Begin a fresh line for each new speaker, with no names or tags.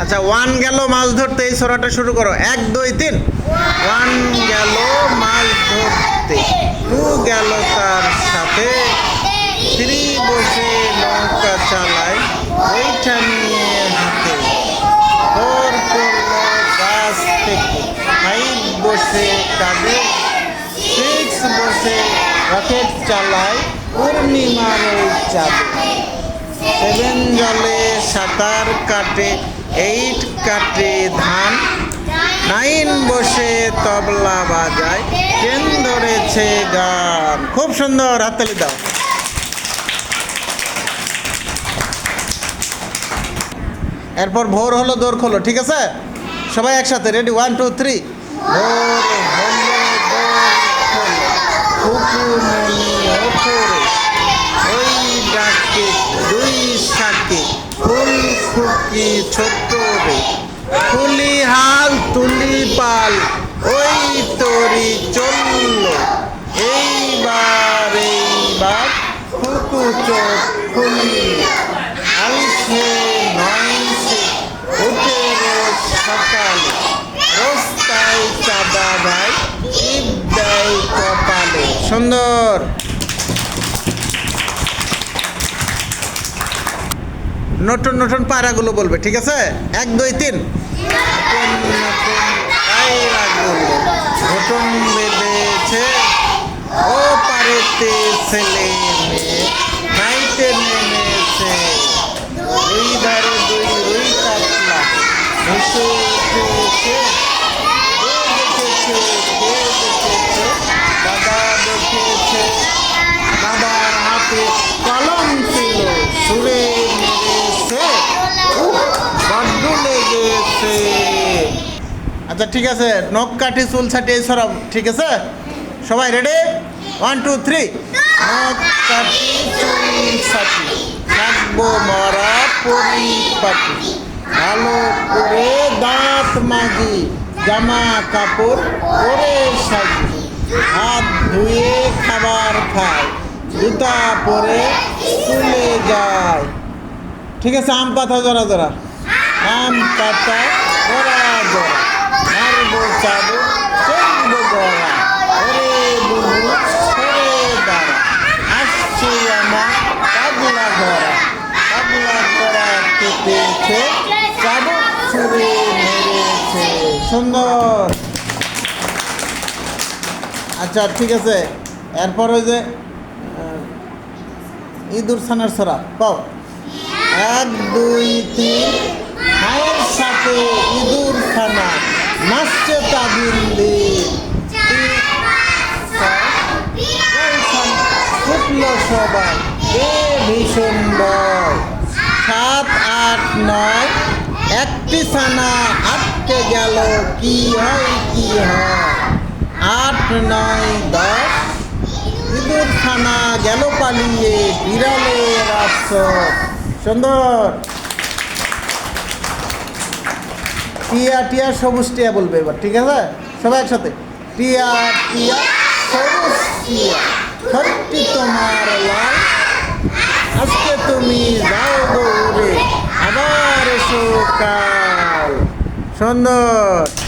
আচ্ছা ওয়ান গেল মাছ ধরতে, এই সোরাটা শুরু করো। এক, দুই, তিন। ওয়ান গেল মাছ ধরতে। টু গেল তার সাথে। থ্রি বসে নৌকা চালায়। ওইটা নিয়ে হাতে ফোর করল গাছ থেকে। ফাইভ বসে কাঁদে। সিক্স বসে রকেট চালায়। পূর্ণিমার চাঁদে। সেভেন জলে সাঁতার কাটে। এইট কাটে ধান। নাইন বসে তবলা বাজায়। টেন ধরেছে গান। খুব সুন্দর হাততালি দাও। এরপর ভোর হলো, দোর খোলো, ঠিক আছে? সবাই একসাথে, রেডি, ওয়ান, টু, থ্রি। ভোর ওই দুই ফুলি হাল, তুলি পাল, ওই তরি চলল। এইবার এইবার ফুকু চোখ খুলি। আলসে নয়সে উঠে রোজ সকালে। রোস্তায় চাঁদা ভাই দেয় কপালে। সুন্দর। নতুন নতুন পায়রাগুলো বলবে, ঠিক আছে? এক, দুই, তিন। ঘটন বেঁধেছে। ও ছেলে মেয়ে নেমেছে। ধারে রুই দাদা দেখেছে আচ্ছা ঠিক আছে। নখ কাঠি চুল ছাটি, এই সরব ঠিক আছে? সবাই রেডি ওয়ান টু থ্রি নখ কাঠি চুল ছাটি। থাকব মরা পরিপাটি। ভালো করে দাঁত মাজি। জামা কাপড় পরে সাজি। হাত ধুয়ে খাবার খায় জুতা পরে স্কুলে যায় ঠিক আছে, আম পাতা জোড়া জোড়া আম পাতা আমার পাগলা ঘোড়া পাগলা ঘোড়া কেটেছে চাবুক ছুঁড়ে মেরেছে। সুন্দর। আচ্ছা ঠিক আছে। এরপর ওই যে ইঁদুর ছানার ছড়া, পাও। এক, দুই, তিন। মায়ের সাথে ইঁদুর ছানা নাচছে তাবিল্লি সবাই। এ ভীষণ ভয় সাত, আট, নয়, একটি ছানা আটকে গেল, কি হয় কি হয়? আট, নয়, দশ, ইঁদুর খানা গেল পালিয়ে বিড়ালের আশ্রয়। সুন্দর। টিয়া টিয়া, সবুজ টিয়া বলবে এবার, ঠিক আছে? সবাই একসাথে। টিয়া টিয়া, সবুজ তুমি যাও দৌড়ে আবার এসো কাল। সুন্দর।